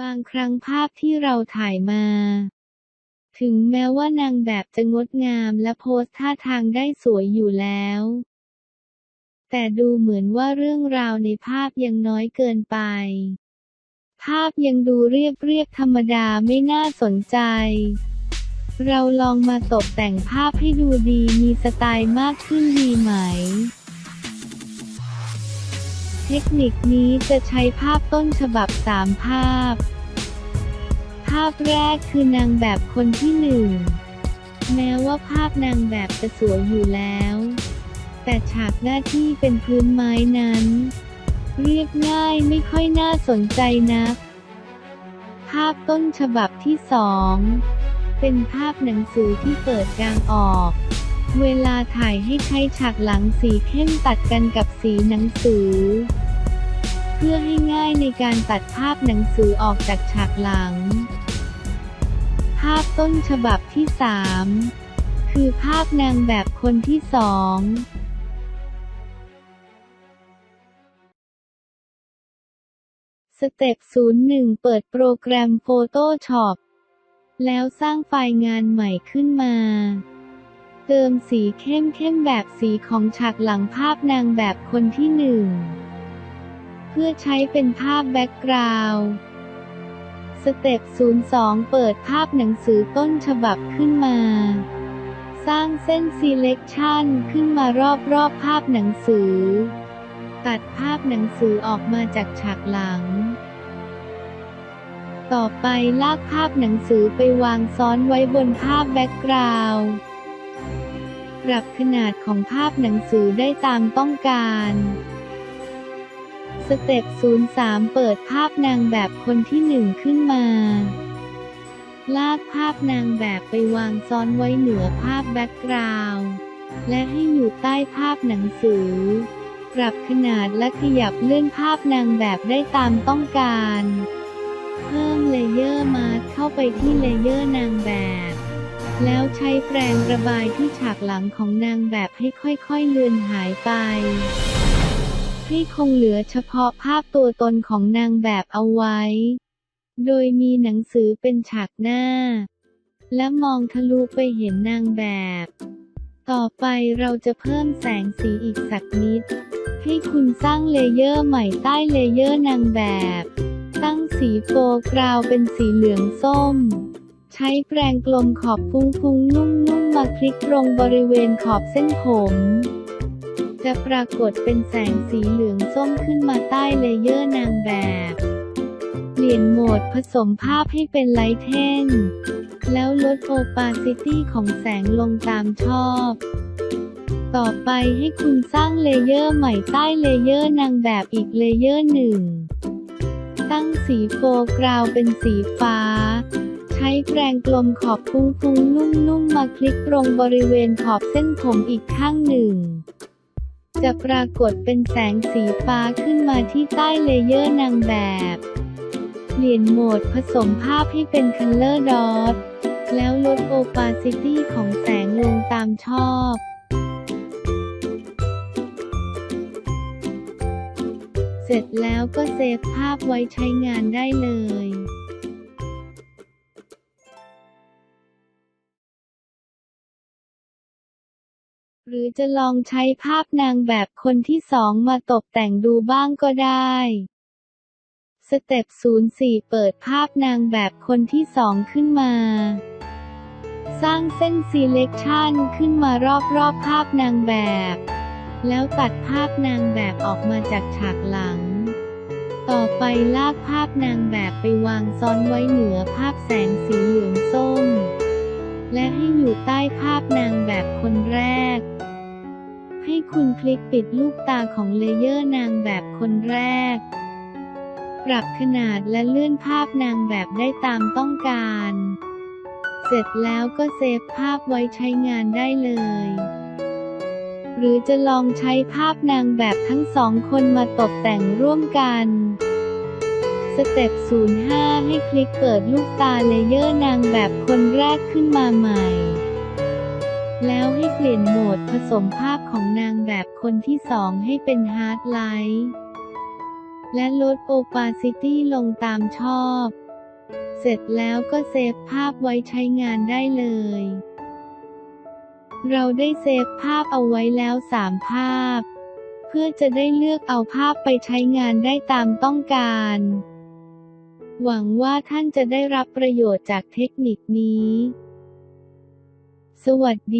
บางครั้งภาพที่เราถ่ายมา ถึงแม้ว่านางแบบจะงดงามและโพสท่าทางได้สวยอยู่แล้ว แต่ดูเหมือนว่าเรื่องราวในภาพยังน้อยเกินไป ภาพยังดูเรียบเรียบธรรมดาไม่น่าสนใจ เราลองมาตกแต่งภาพให้ดูดีมีสไตล์มากขึ้นดีไหม เทคนิคนี้จะใช้ภาพต้นฉบับ 3 ภาพ ภาพแรกคือนางแบบคนที่หนึ่ง แม้ว่าภาพนางแบบจะสวยอยู่แล้ว แต่ฉากหน้าที่เป็นพื้นไม้นั้น เรียบง่ายไม่ค่อยน่าสนใจนัก ภาพต้นฉบับที่สอง เป็นภาพหนังสือที่เปิดกลางออกเวลาถ่ายให้ใช้ฉากหลังสีเข้มตัดกันกับสีหนังสือ เพื่อให้ง่ายในการตัดภาพหนังสือออกจากฉากหลัง ภาพต้นฉบับที่สามคือภาพนางแบบคนที่สองสเต็ป01 เปิดโปรแกรม Photoshop แล้วสร้างไฟล์งานใหม่ขึ้นมา เติมสีเข้มเข้มแบบสีของฉากหลังภาพนางแบบคนที่หนึ่ง พื่อใช้เป็นภาพแบ็กกราวด์สเต็ป 02 เปิดภาพหนังสือต้นฉบับขึ้นมา สร้างเส้น selection ขึ้นมารอบรอบภาพหนังสือ ตัดภาพหนังสือออกมาจากฉากหลัง ต่อไปลากภาพหนังสือไปวางซ้อนไว้บนภาพแบ็กกราวด์ปรับขนาดของภาพหนังสือได้ตามต้องการ สเต็ป 03 เปิดภาพนางแบบคนที่หนึ่งขึ้นมา ลากภาพนางแบบไปวางซ้อนไว้เหนือภาพแบ็กกราวด์และให้อยู่ใต้ภาพหนังสือ ปรับขนาดและขยับเลื่อนภาพนางแบบได้ตามต้องการ เพิ่มเลเยอร์มาสเข้าไปที่เลเยอร์นางแบบ แล้วใช้แปรงระบายที่ฉากหลังของนางแบบให้ค่อยๆเลือนหายไป ให้คงเหลือเฉพาะภาพตัวตนของนางแบบเอาไว้ โดยมีหนังสือเป็นฉากหน้า และมองทะลุไปเห็นนางแบบ ต่อไปเราจะเพิ่มแสงสีอีกสักนิด ให้คุณสร้างเลเยอร์ใหม่ใต้เลเยอร์นางแบบ ตั้งสีโฟกราวเป็นสีเหลืองส้มใช้แปรงกลมขอบฟุ้งๆนุ่มๆมมาคลิกตรงบริเวณขอบเส้นผม จะปรากฏเป็นแสงสีเหลืองส้มขึ้นมาใต้เลเยอร์นางแบบ เปลี่ยนโหมดผสมภาพให้เป็นไลท์เทน แล้วลดโอปาซิตี้ของแสงลงตามชอบ ต่อไปให้คุณสร้างเลเยอร์ใหม่ใต้เลเยอร์นางแบบอีกเลเยอร์หนึ่ง ตั้งสีโฟกราวเป็นสีฟ้าใช้แปรงกลมขอบฟุ้งๆนุ่มๆ มาคลิกตรงบริเวณขอบเส้นผมอีกข้างหนึ่ง จะปรากฏเป็นแสงสีฟ้าขึ้นมาที่ใต้เลเยอร์นางแบบ เปลี่ยนโหมดผสมภาพให้เป็น Color Dot แล้วลด Opacity ของแสงลงตามชอบเสร็จแล้วก็เซฟภาพไว้ใช้งานได้เลย หรือจะลองใช้ภาพนางแบบคนที่สองมาตกแต่งดูบ้างก็ได้สเต็ป 04 เปิดภาพนางแบบคนที่สองขึ้นมา สร้างเส้น selection ขึ้นมารอบๆภาพนางแบบ แล้วตัดภาพนางแบบออกมาจากฉากหลัง ต่อไปลากภาพนางแบบไปวางซ้อนไว้เหนือภาพแสงสีเหลืองส้ม และให้อยู่ใต้ภาพนางแบบคนแรก คุณคลิกปิดลูกตาของเลเยอร์นางแบบคนแรก ปรับขนาดและเลื่อนภาพนางแบบได้ตามต้องการ เสร็จแล้วก็เซฟภาพไว้ใช้งานได้เลย หรือจะลองใช้ภาพนางแบบทั้งสองคนมาตกแต่งร่วมกันสเต็ป 05 ให้คลิกเปิดลูกตาเลเยอร์นางแบบคนแรกขึ้นมาใหม่ แล้วให้เปลี่ยนโหมดผสมภาพของนางแบบคนที่สองให้เป็นฮาร์ดไลท์และลดโอปาซิตี้ลงตามชอบ เสร็จแล้วก็เซฟภาพไว้ใช้งานได้เลย เราได้เซฟภาพเอาไว้แล้ว 3 ภาพ เพื่อจะได้เลือกเอาภาพไปใช้งานได้ตามต้องการ หวังว่าท่านจะได้รับประโยชน์จากเทคนิคนี้ สวัสดี